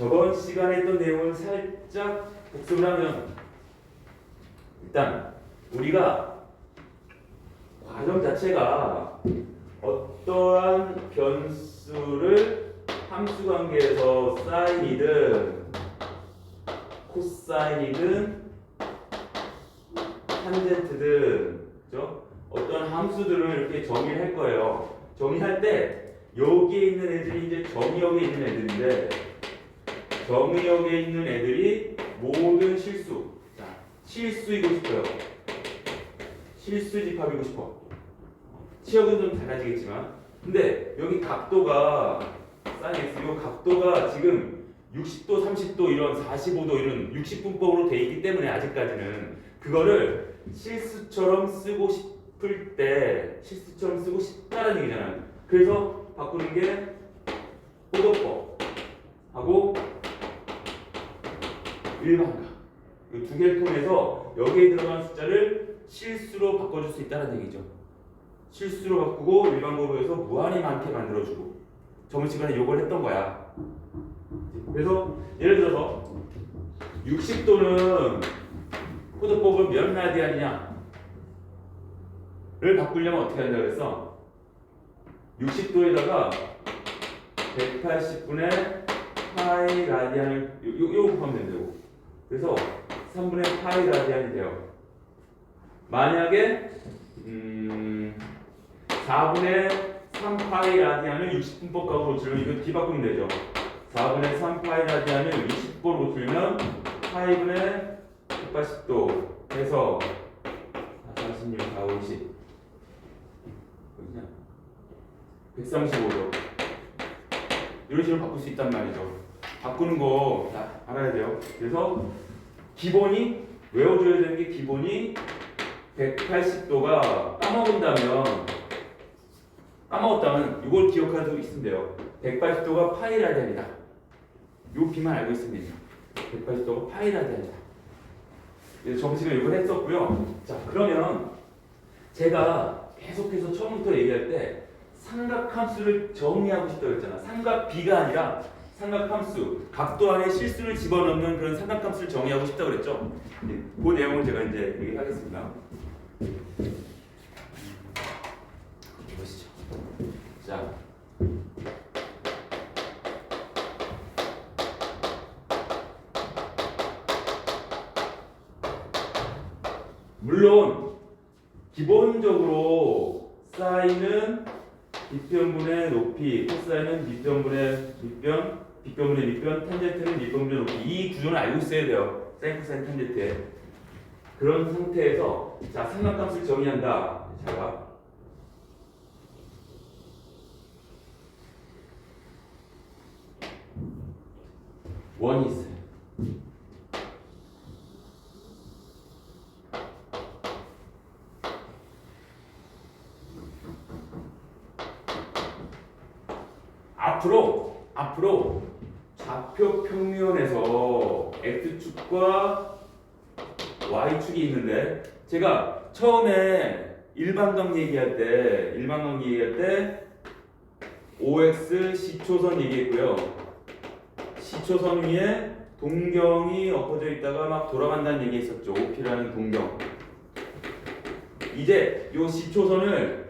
저번 시간에 했던 내용을 살짝 복습을 하면 일단 우리가 과정 자체가 어떠한 변수를 함수 관계에서 사인이든 코사인이든 탄젠트든 그죠? 어떤 함수들을 이렇게 정의를 할 거예요. 정의할 때 여기에 있는 애들이 이제 정의역에 있는 애들인데 정의역에 있는 애들이 모든 실수. 자, 실수이고 싶어요. 실수 집합이고 싶어. 치역은 좀 달라지겠지만, 근데 여기 각도가 사인 x 이 각도가 지금 60도, 30도 이런 45도 이런 60분법으로 돼 있기 때문에 아직까지는 그거를 실수처럼 쓰고 싶을 때 실수처럼 쓰고 싶다는 얘기잖아요. 그래서 바꾸는 게 호도법 하고 일반가 이 두 개를 통해서 여기에 들어간 숫자를 실수로 바꿔줄 수 있다는 얘기죠. 실수로 바꾸고 일반고로 해서 무한히 많게 만들어주고 저번 시간에 요걸 했던 거야. 그래서 예를 들어서 60도는 코드법은 몇 라디안이냐? 를 바꾸려면 어떻게 한다고 그랬어? 60도에다가 180분의 파이 라디안을 요, 요, 요 곱하면 된다고. 그래서 3분의 파이 라디안이 돼요. 만약에 음, 4분의 3 파이 라디안을 60분법 값으로 고치면 이거 뒤바꾸면 되죠. 4분의 3 파이 라디안을 20번으로 고치면 파이분의 180도 해서 46, 4, 50 어디냐? 135도 이런 식으로 바꿀 수 있단 말이죠. 바꾸는 거다 알아야 돼요. 그래서 기본이 외워줘야 되는 게 기본이 180도가 까먹은다면 까먹었다면 이걸 기억하고 있으면 돼요. 180도가 파이 라디안이다. 요 비만 알고 되죠. 180도가 파이 라디안이다. 그래서 정식은 이걸 했었고요. 자 그러면 제가 계속해서 처음부터 얘기할 때 삼각함수를 정리하고 싶다고 했잖아. 삼각 B가 아니라 삼각함수, 각도 안에 실수를 집어넣는 그런 삼각함수를 정의하고 싶다고 그랬죠. 네, 그 내용을 제가 이제 얘기하겠습니다. 보시죠. 자. 물론 기본적으로 사인은 밑변분의 높이, 코사인은 밑변분의 밑변, 빗변분의 밑변, 탄젠트는 밑변분의 높이 이 구조는 알고 있어야 돼요. 사인, 코사인, 탄젠트에 그런 상태에서 자 삼각함수를 정의한다. 자가 원이 있어요. 앞으로 앞으로 좌표 평면에서 x축과 y축이 있는데 제가 처음에 일반각 얘기할 때 일반각 얘기할 때 OX 시초선 얘기했고요. 시초선 위에 동경이 엎어져 있다가 막 돌아간다는 얘기 했었죠. OP라는 동경. 이제 요 시초선을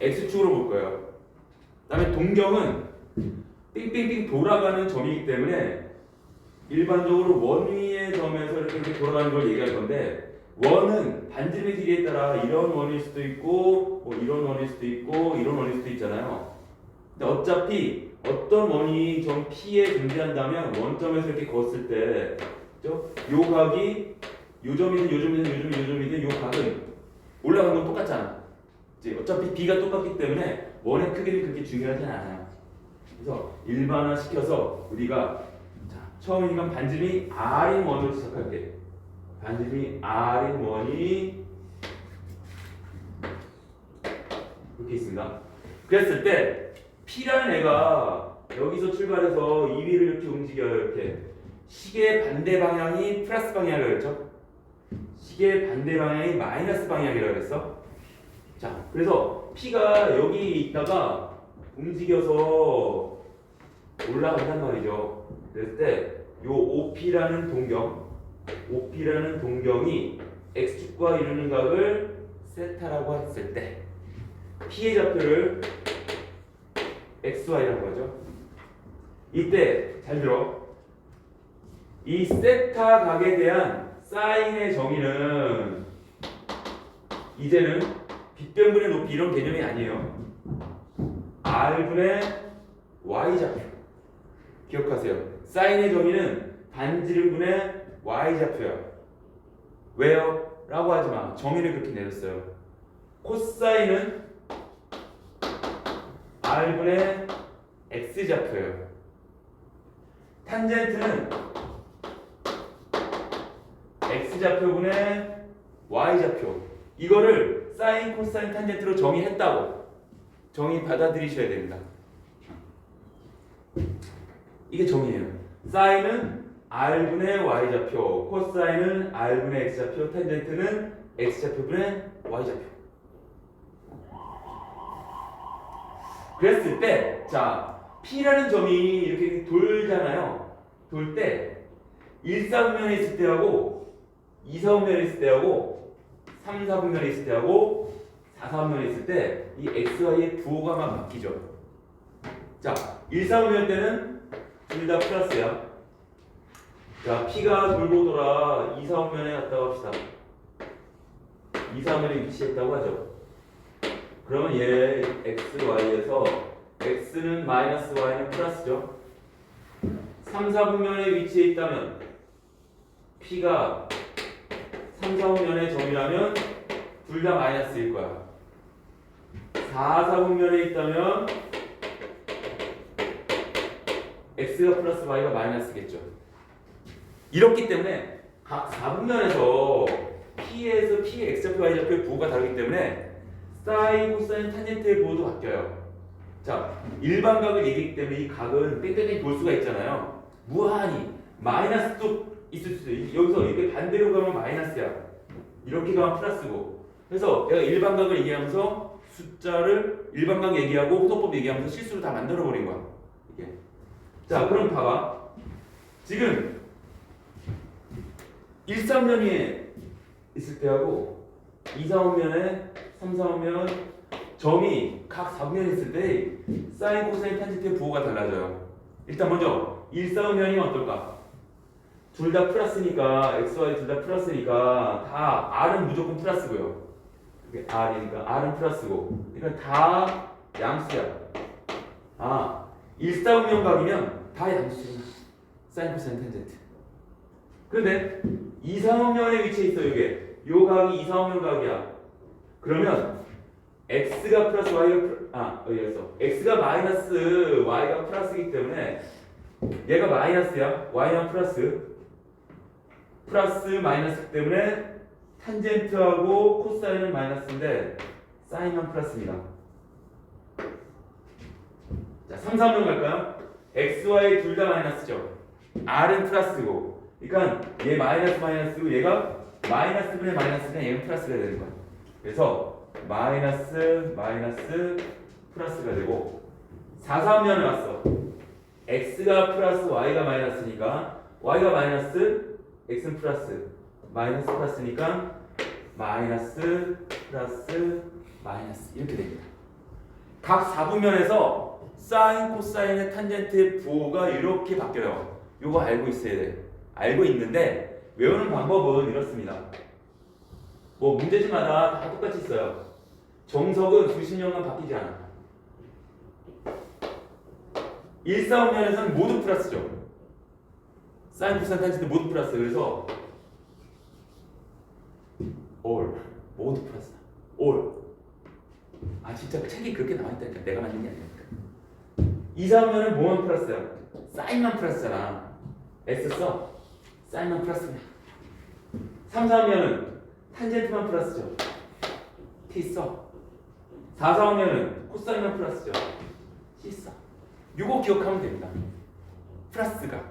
X축으로 볼 거예요. 그 다음에 동경은 삥삥삥 돌아가는 점이기 때문에 일반적으로 원 위의 점에서 이렇게, 이렇게 돌아가는 걸 얘기할 건데 원은 반지름의 길이에 따라 이런 원일 수도 있고 뭐 이런 원일 수도 있고 이런 원일 수도 있잖아요. 근데 어차피 어떤 원이 점 P에 존재한다면 원점에서 이렇게 그었을 때? 요 각이 요 점이든 요 점이든 요 점이든 요 점이든 요 각은 올라가는 건 똑같잖아. 이제 어차피 B가 똑같기 때문에 원의 크기는 그렇게 중요하지 않아요. 그래서 일반화 시켜서 우리가 자, 처음이니까 반지름이 R인 원으로 시작할게. 반지름이 R인 원이 이렇게 있습니다. 그랬을 때 P라는 애가 여기서 출발해서 이 위를 이렇게 움직여요. 이렇게 시계 반대 방향이 플러스 방향이라고 그랬죠? 시계 반대 방향이 마이너스 방향이라고 그랬어. 자, 그래서 P가 여기 있다가 움직여서 올라간단 말이죠. 그랬을 때 요 OP라는 동경, OP라는 동경이 x축과 이루는 각을 세타라고 했을 때 P의 좌표를 XY라고 하죠. 이때 잘 들어. 이 세타 각에 대한 사인의 정의는 이제는 빗변분의 높이 이런 개념이 아니에요. R분의 Y좌표. 기억하세요. 사인의 정의는 반지름분의 Y좌표야. 왜요? 라고 하지 마. 정의를 그렇게 내렸어요. 코사인은 R분의 X좌표예요. 탄젠트는 X좌표분의 Y좌표. 이거를 사인, 코사인, 탄젠트로 정의했다고 정의 받아들이셔야 됩니다. 이게 정의예요. 사인은 R분의 Y좌표, 코사인은 R분의 X좌표, 탄젠트는 X좌표분의 Y좌표. 그랬을 때, 자, P라는 점이 이렇게 돌잖아요. 돌 때, 1, 4분면에 있을 때하고, 2, 4분면에 있을 때하고, 3, 4분면에 있을 때하고, 4, 4분면에 있을 때, 이 XY의 부호가 막 바뀌죠. 자, 1, 4분면 때는 둘 다 플러스야. 자, P가 돌고 돌아 2, 4분면에 갔다고 합시다. 2, 4분면에 위치했다고 하죠. 그러면 얘 x, y에서 x는 마이너스 y는 플러스죠. 3, 4분면에 위치해 있다면 p가 3, 4분면의 점이라면 둘 다 마이너스일 거야. 4, 4분면에 있다면 x가 플러스 y가 마이너스겠죠. 이렇기 때문에 각 4분면에서 p에서 p의 x좌표, y좌표의 부호가 다르기 때문에 사인, 코사인, 탄젠트의 부호도 바뀌어요. 자, 일반 각을 얘기하기 때문에 이 각은 뺑뺑뺑 돌 수가 있잖아요. 무한히 마이너스도 있을 수 있어요. 여기서 이렇게 반대로 가면 마이너스야. 이렇게 가면 플러스고. 그래서 내가 일반 각을 얘기하면서 숫자를 일반 각 얘기하고 호도법 얘기하면서 실수로 다 만들어 버린 거야. 이게. 자, 그럼 봐봐. 지금 1, 3면이 있을 때하고 2, 4면에 3, 4면 점이 각 4분면이 있을 때 사인, 코사인, 탄젠트의 부호가 달라져요. 일단 먼저 1, 4면이 어떨까? 둘 다 플러스니까 x, y 둘 다 플러스니까 다 r은 무조건 플러스고요. 이게 r이니까 r은 플러스고 그러니까 다 양수야. 아, 1, 4분면 각이면 다 양수야. 사인, 코사인, 탄젠트. 그런데 2, 3분면에 위치해 있어 이게. 요 각이 2, 3분면 각이야. 그러면 x가 플러스 y가 플- 아 여기서 x가 마이너스 y가 플러스이기 때문에 얘가 마이너스야 y는 플러스 플러스 마이너스 때문에 탄젠트하고 코사인은 마이너스인데 사인만 플러스입니다. 자 3, 3번 갈까요? X, y 둘 다 마이너스죠. r은 플러스고 그러니까 얘 마이너스 마이너스고 얘가 마이너스 분의 마이너스는 얘는 플러스가 되는 거야. 그래서 마이너스 마이너스 플러스가 되고 4, 3면에 왔어. x가 플러스 y가 마이너스니까 y가 마이너스 x는 플러스 마이너스 플러스니까 마이너스 플러스 마이너스 이렇게 됩니다. 각 4분면에서 사인, 코사인의 탄젠트의 부호가 이렇게 바뀌어요. 이거 알고 있어야 돼. 알고 있는데 외우는 방법은 이렇습니다. 뭐 문제집마다 다 똑같이 있어요. 정석은 수십 년간 바뀌지 않아. 1, 4, 5면에서는 모두 플러스죠. 사인, 코사인, 탄젠트 모두 플러스. 그래서 all 모두 플러스다. all. 아 진짜 책이 그렇게 나와 있다니까 내가 만든 게 아니니까. 2, 4, 5면은 뭐만 플러스야? 사인만 플러스잖아. S 써. 사인만 플러스냐. 3, 4면은 탄젠트만 플러스죠. T 써. 4, 4, 5면은 코사인만 플러스죠. C 써. 요거 기억하면 됩니다. 플러스가.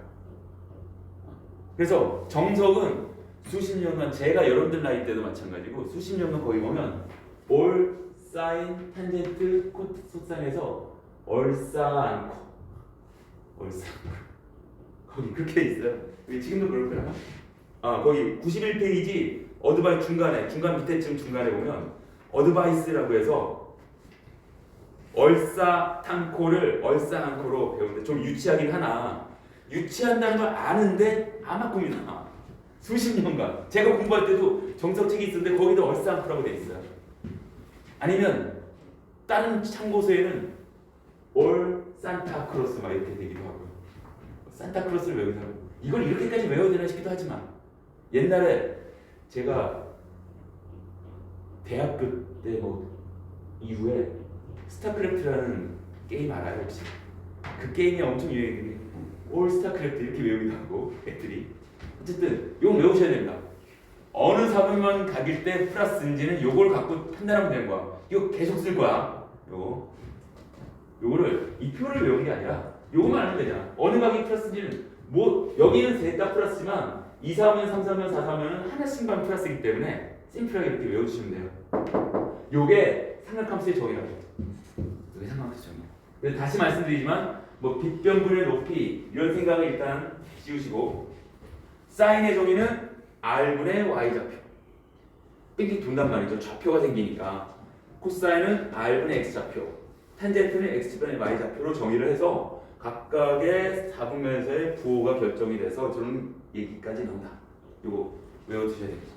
그래서 정석은 수십 년간 제가 여러분들 나이 때도 마찬가지고 수십 년간 거기 보면 올, 사인, 탄젠트, 코사인에서 얼싸 않고 얼싸 거기 그렇게 있어요. 지금도 그렇구나. 아 거기 91페이지 어드바이 중간에 중간 밑에쯤 중간에 보면 어드바이스라고 해서 얼싸 탕코를 얼싸 한코로 배우는데 좀 유치하긴 하나 유치한다는 걸 아는데 아마 꿈이나 수십 년간 제가 공부할 때도 정석책이 있었는데 거기도 얼싸 한코라고 돼 있어요. 아니면 다른 참고서에는 올 산타크로스 막 이렇게 되기도 하고요. 산타크로스를 외우기도 하고 이걸 이렇게까지 외워야 되나 싶기도 하지만 옛날에 제가 대학교 때 뭐 이후에 스타크래프트라는 게임 알아요 혹시? 그 게임이 엄청 유행했는데 올 스타크래프트 이렇게 외우기도 하고 애들이 어쨌든 이거 외우셔야 됩니다. 어느 사분만 각일 때 플러스인지는 요걸 갖고 판단하면 되는 거야. 이거 계속 쓸 거야. 요거. 요거를 이 표를 외우는 게 아니라 요거만 알면 되잖아. 어느 각이 플러스인지는 뭐 여기는 셋다 플러스지만 2, 4면 3, 4면 4, 4면 하나씩만 플러스이기 때문에 심플하게 이렇게 외워주시면 돼요. 요게 삼각함수의 정의라고. 요게 삼각함수의 정의. 그래서 다시 말씀드리지만 뭐 빗변분의 높이 이런 생각을 일단 씌우시고 사인의 정의는 r분의 y좌표. 삑삑 돈단 말이죠. 좌표가 생기니까 코사인은 r분의 x좌표, 탄젠트는 x분의 y좌표로 정의를 해서 각각의 사분면에서의 부호가 결정이 돼서 저는 얘기까지 나온다. 요거 외워두셔야 됩니다.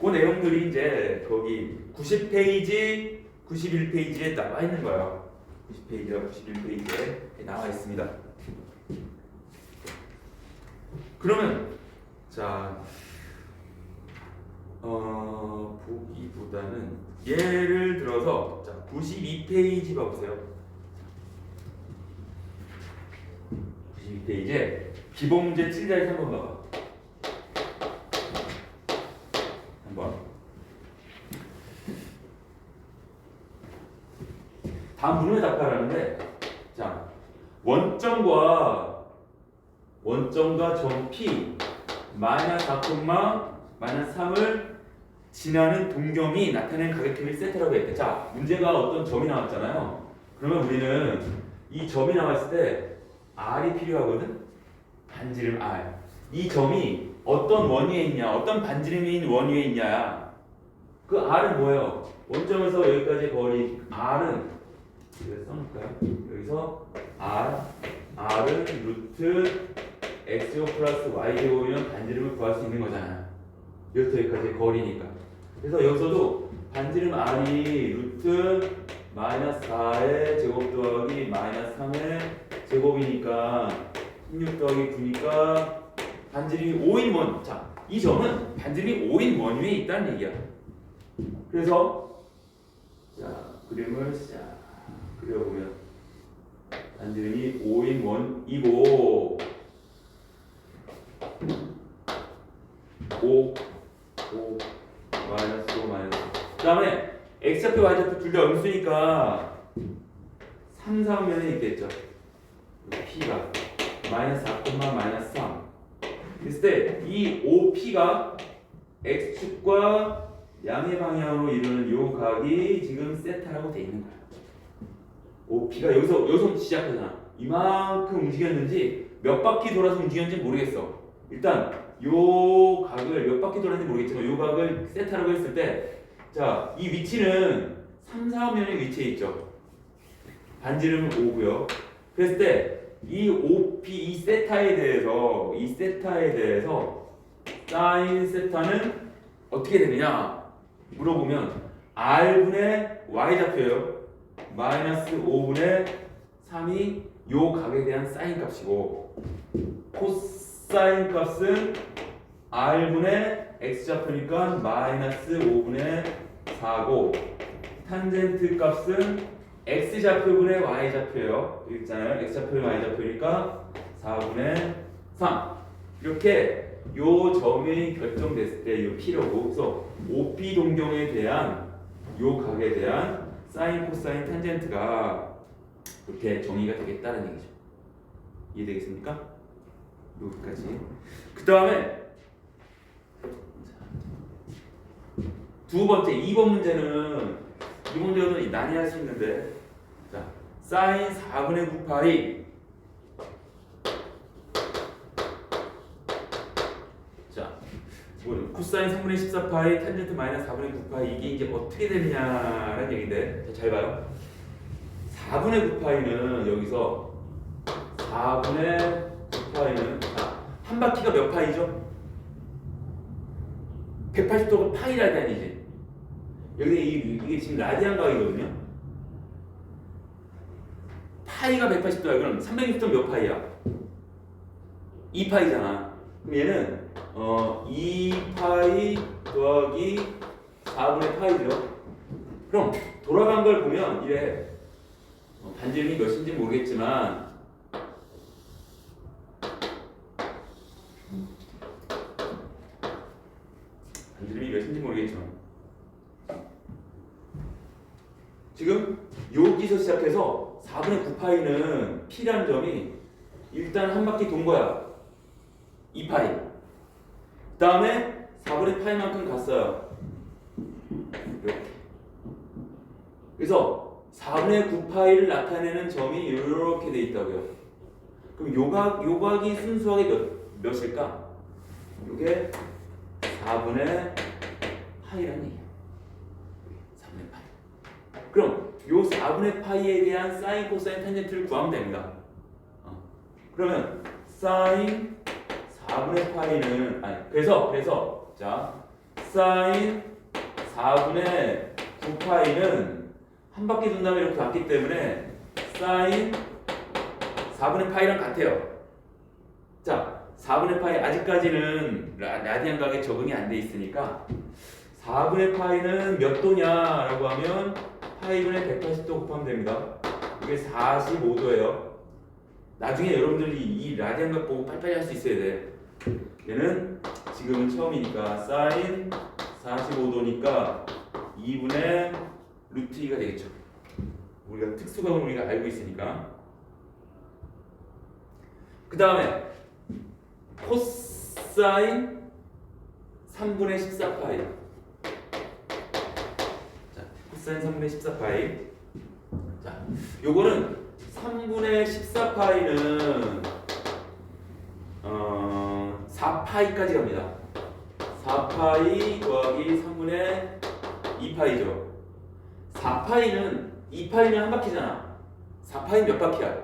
그 내용들이 이제 거기 90페이지, 91페이지에 나와 있는 거예요. 90페이지와 91페이지에 나와 있습니다. 그러면 자, 어, 보기보다는 예를 들어서 자, 92페이지 봐보세요. 92페이지에 기본문제 7자리 3번 봐봐. 한번. 다음 문을 답하라는데 자, 원점과 원점과 점 P 마이너스 4콤마 마이너스 3을 지나는 동경이 나타내는 가격표를 세트라고 했대. 자, 문제가 어떤 점이 나왔잖아요. 그러면 우리는 이 점이 나왔을 때 R이 필요하거든. 반지름 R. 이 점이 어떤 원위에 있냐, 어떤 반지름인 원위에 있냐. 그 R은 뭐예요? 원점에서 여기까지 거리 R은 여기 써놓을까요? 여기서 R, R은 루트 X제곱 플러스 Y제곱이면 반지름을 구할 수 있는 거잖아요. 여기까지 거리니까. 그래서 여기서도 반지름 R이 루트 마이너스 4의 제곱 더하기 마이너스 3의 제곱이니까 16 더하기 9니까 반지름이 5인 원. 자, 이 점은 반지름이 5인 원위에 있다는 얘기야. 그래서 자 그림을 싹 그려보면 반지름이 5인 원이고 5 5 마이너스 5 마이너스 그 다음에 x좌표 y좌표 둘 다 음수니까 3, 4면에 있겠죠 p가 마이너스 4, 마이너스 3 그랬을 때 이 5p가 x축과 양의 방향으로 이루는 요 각이 지금 세타라고 돼 있는 거야. OP가 여기서 여기서 시작하잖아. 이만큼 움직였는지 몇 바퀴 돌아서 움직였는지 모르겠어. 일단 요 각을 몇 바퀴 돌았는지 모르겠지만 요 각을 세타라고 했을 때 자, 이 위치는 3, 4면의 위치에 있죠. 반지름은 5고요. 그랬을 때이 OP 이 세타에 대해서 이 세타에 대해서 사인 세타는 어떻게 되느냐 물어보면 r분의 y좌표예요. 마이너스 5분의 3이 요 각에 대한 사인 값이고 코사인 값은 r분의 x좌표니까 마이너스 5분의 4고 탄젠트 값은 x좌표분의 y좌표예요. 여기 있잖아요. x좌표의 y좌표니까 4분의 3 이렇게 요 점이 결정됐을 때 요 P라고 그래서 OP 동경에 대한 요 각에 대한 사인, 코사인, 탄젠트가 이렇게 정의가 되겠다는 얘기죠. 이해되겠습니까? 여기까지. 그 다음에 두 번째 2번 문제는 이 문제는 난이할 수 있는데. 자 사인 4분의 9파이 자 뭐죠? 코사인 3분의 14파이 탄젠트 마이너스 4분의 9파이 이게 이제 어떻게 되느냐라는 얘기인데. 자, 잘 봐요. 4분의 9파이는 여기서 4분의 9파이는 아, 한 바퀴가 몇 파이죠? 180도가 파이라는 아니지 여기 이- 이게 지금 라디안 각이거든요. 파이가 180도야. 그럼 360도 몇 파이야? 2파이잖아. 그럼 얘는 어 2파이 더하기 4분의 파이죠. 그럼 돌아간 걸 보면 이래 어, 반지름이 몇인지 모르겠지만 반지름이 몇인지 모르겠지만 지금 여기서 시작해서 4분의 9파이는 P라는 점이 일단 한 바퀴 돈 거야. 2파이 그 다음에 4분의 파이만큼 갔어요. 이렇게. 그래서 4분의 9파이를 나타내는 점이 이렇게 돼 있다고요. 그럼 요각, 요각이 순수하게 몇, 몇일까? 요게 4분의 파이라는 얘기야. 4분의 파이 그럼 요 4분의 파이에 대한 사인, 코사인, 탄젠트를 구하면 됩니다 어. 그러면 사인 4분의 파이는 아니 그래서 그래서 자 사인 4분의 9파이는 한 바퀴 돈 다음에 이렇게 갔기 때문에 사인 4분의 파이랑 같아요. 자 4분의 파이 아직까지는 라, 라디안 각에 적응이 안 돼 있으니까 4분의 파이는 몇 도냐라고 하면 파이분의 180도 곱하면 됩니다. 이게 45도예요. 나중에 여러분들이 이 라디안 각 보고 빨리빨리 할 수 있어야 돼. 얘는 지금은 처음이니까 사인 45도니까 2분의 루트 2가 되겠죠. 우리가 특수각을 우리가 알고 있으니까. 그 다음에 코사인 3분의 14파이. 자, 코사인 3분의 14파이. 자, 요거는 3분의 14파이는 어, 4파이까지 갑니다. 4파이 더하기 3분의 2파이죠. 4파이는 2파이면 한 바퀴잖아. 4파이 몇 바퀴야?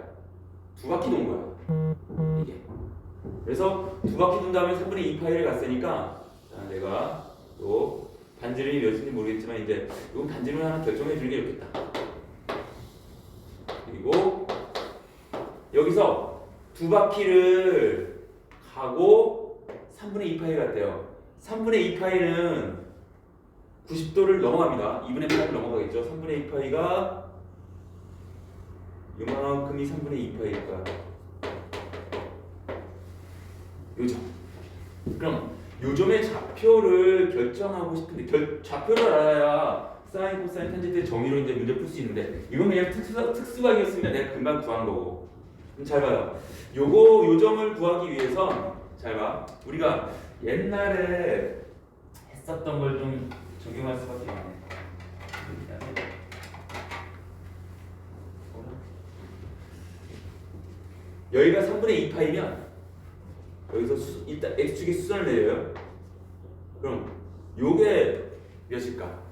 두 바퀴 돈 거야. 이게. 그래서 두 바퀴 돈 다음에 3분의 2파이를 갔으니까 자, 내가 또 반지름이 몇인지 모르겠지만 이제 이건 반지름 하나 결정해 주는 게 좋겠다. 그리고 여기서 두 바퀴를 가고 3분의 2파이 갔대요. 3분의 2파이는 90도를 넘어갑니다. 2분의 8을 넘어가겠죠. 3분의 2파이가 요만큼이 3분의 2파이일까? 요점. 그럼 요점의 좌표를 결정하고 싶은데 결, 좌표를 알아야 사인, 코사인, 탄젠트의 정의로 이제 문제 풀 수 있는데 이건 그냥 특수, 특수각이었으면 내가 금방 구한 거고 잘 봐요. 요거 요점을 구하기 위해선 잘 봐. 우리가 옛날에 했었던 걸 좀 적용할 수밖에 없네. 여기가 3분의 2파이면 일단 x축의 수선을 내려요. 그럼 요게 몇일까?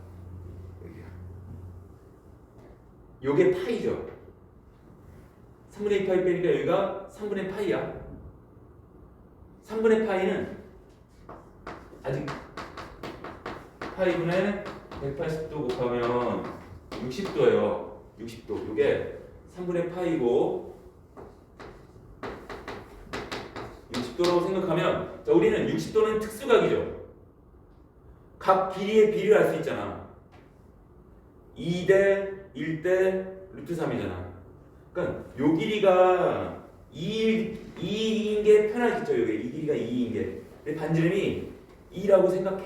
요게 파이죠. 3분의 2파이 빼니까 여기가 3분의 파이야. 3분의 파이는 아직 파이분의 180도 곱하면 60도예요. 60도. 이게 3분의 파이고 60도라고 생각하면 자 우리는 60도는 특수각이죠. 각 길이의 비례를 알 수 있잖아. 2대 1대 루트 3이잖아. 그러니까 요 길이가 2, 2인 게 편하겠죠. 여기 이 길이가 2인 게. 근데 반지름이 2라고 생각해.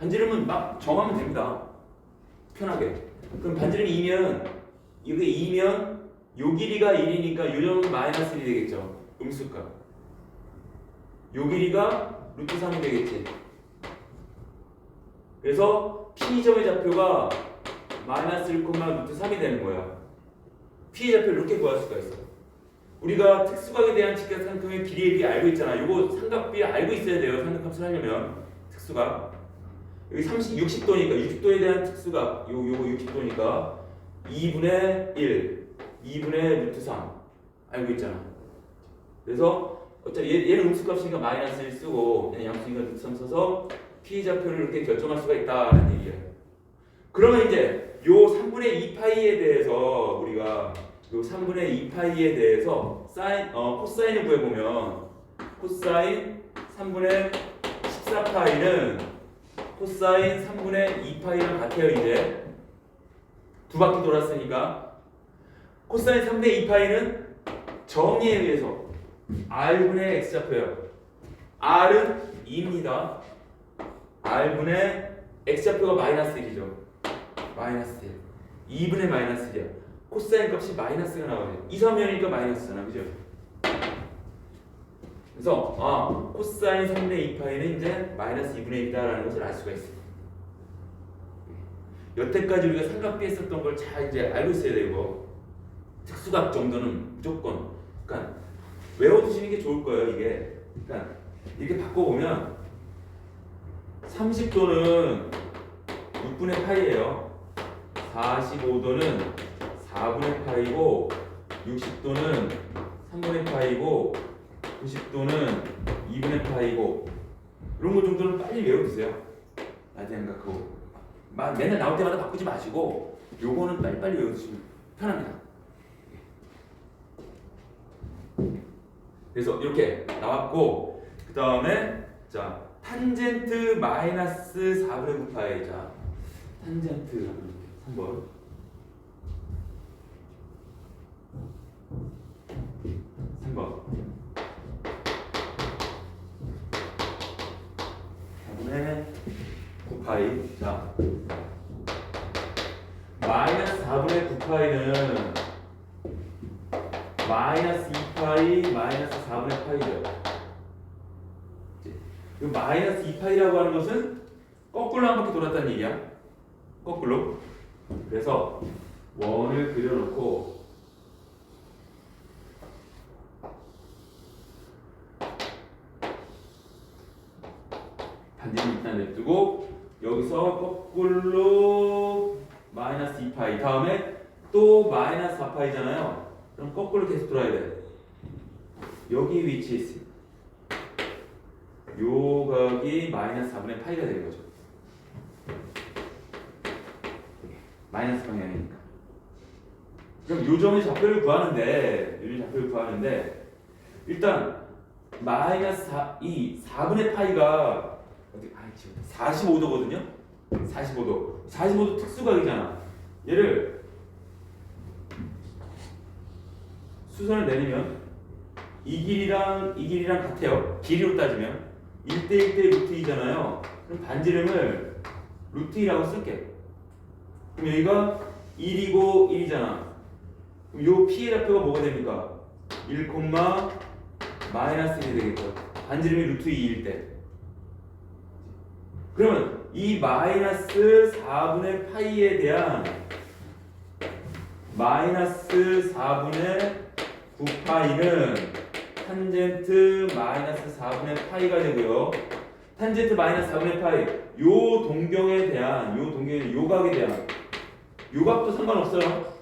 반지름은 막 정하면 됩니다. 편하게. 그럼 반지름이 2면 이게 2면 요 길이가 1이니까 요 점은 마이너스 1이 되겠죠. 음수값. 요 길이가 루트 3이 되겠지. 그래서 P점의 좌표가 마이너스 1, 루트 3이 되는 거야. P의 좌표를 이렇게 구할 수가 있어. 우리가 특수각에 대한 직각삼각형의 길이에 비해 알고 있잖아. 요거 삼각비 알고 있어야 돼요. 삼각함수를 하려면 특수각. 여기 30, 60도니까 60도에 대한 특수각 요 요거 60도니까 2분의 1, 2분의 루트 3 알고 있잖아. 그래서 어차피 얘, 얘는 음수값이니까 마이너스 1 쓰고 양수니까 루트 3 써서 피좌표를 이렇게 결정할 수가 있다라는 얘기예요. 그러면 이제 요 3분의 2파이에 대해서 우리가 요 3분의 2파이에 대해서 사인 어 코사인을 구해 보면 코사인 3분의 14파이는 코사인 3분의 2파이랑 같아요 이제 두 바퀴 돌았으니까 코사인 3분의 2파이는 정의에 의해서 r분의 x좌표예요. R은 2입니다. r분의 x좌표가 마이너스 1이죠. 마이너스 1 2분의 마이너스 1이야. 코사인 값이 마이너스가 나와요. 2, 3면이니까 마이너스잖아. 그죠? 그래서 아 코사인 3분의 2파이는 이제 마이너스 2분의 1이다라는 것을 알 수가 있어요. 여태까지 우리가 삼각비 했었던 걸 잘 이제 알고 있어야 되고 특수각 정도는 무조건. 그러니까 외워두시는 게 좋을 거예요 이게. 그러니까 이렇게 바꿔보면 30도는 6분의 파이예요. 45도는 4분의 파이고 60도는 3분의 파이고 90도는 2분의 파이고 이런 거 정도는 빨리 외워두세요. 나중에 생각하고 막 맨날 나올 때마다 바꾸지 마시고 요거는 빨리빨리 외워두시면 편합니다 그래서 이렇게 나왔고 그 다음에 자 탄젠트 마이너스 4분의 9파이 자. 탄젠트 3번 삼번 4분의 9파이 자 마이너스 4분의 9파이는 마이너스 2파이 마이너스 4분의 파이죠 이 마이너스 2파이라고 하는 것은 거꾸로 한 바퀴 돌았다는 얘기야. 거꾸로. 그래서 원을 그려놓고 반지름 일단 냅두고 여기서 거꾸로 마이너스 2파이. 다음에 또 마이너스 4파이잖아요. 그럼 거꾸로 계속 돌아야 돼 여기 위치에 있습니다. 요 각이 마이너스 4분의 파이가 되는 거죠. 마이너스 방향이니까. 그럼 요점의 좌표를 구하는데 요점의 좌표를 구하는데 일단 마이너스 4, 이 4분의 파이가 어디 아 지금 45도거든요? 45도. 45도 특수각이잖아. 얘를 수선을 내리면 이 길이랑 이 길이랑 같아요. 길이로 따지면 1대 1대 루트 2잖아요. 그럼 반지름을 루트 2라고 쓸게 그럼 여기가 1이고 1이잖아. 그럼 요 P의 좌표가 뭐가 됩니까? 1, 마이너스 1이 되겠죠. 반지름이 루트 2일 때 그러면 이 마이너스 4분의 파이에 대한 마이너스 4분의 9파이는 탄젠트 마이너스 4분의 파이가 되고요. 탄젠트 마이너스 4분의 파이 요 동경에 대한 요 동경의 요각에 대한 요각도 상관없어요.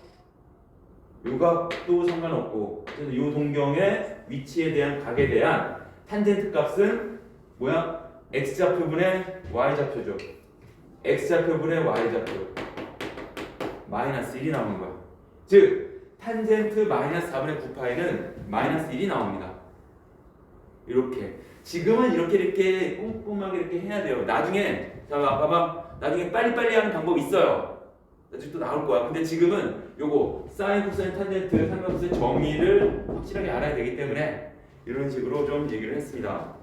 요각도 상관없고 그래서 요 동경의 위치에 대한 각에 대한 탄젠트 값은 뭐야? x좌표분의 y좌표죠. x좌표분의 y좌표 마이너스 1이 나오는 거야. 즉 탄젠트 마이너스 4분의 9파이는 마이너스 1이 나옵니다. 이렇게 지금은 이렇게 이렇게 꼼꼼하게 이렇게 해야 돼요. 나중에 자 봐봐 나중에 빨리빨리 하는 방법 있어요. 나중에 또 나올 거야. 근데 지금은 요거 사인 코사인 탄젠트 삼각형의 정의를 확실하게 알아야 되기 때문에 이런 식으로 좀 얘기를 했습니다.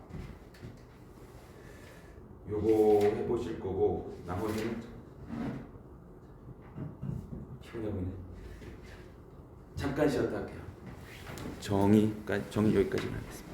요거 해보실 거고 나머지는 피곤해 보이네. 잠깐 쉬었다 할게요. 정의, 정의 여기까지만 하겠습니다.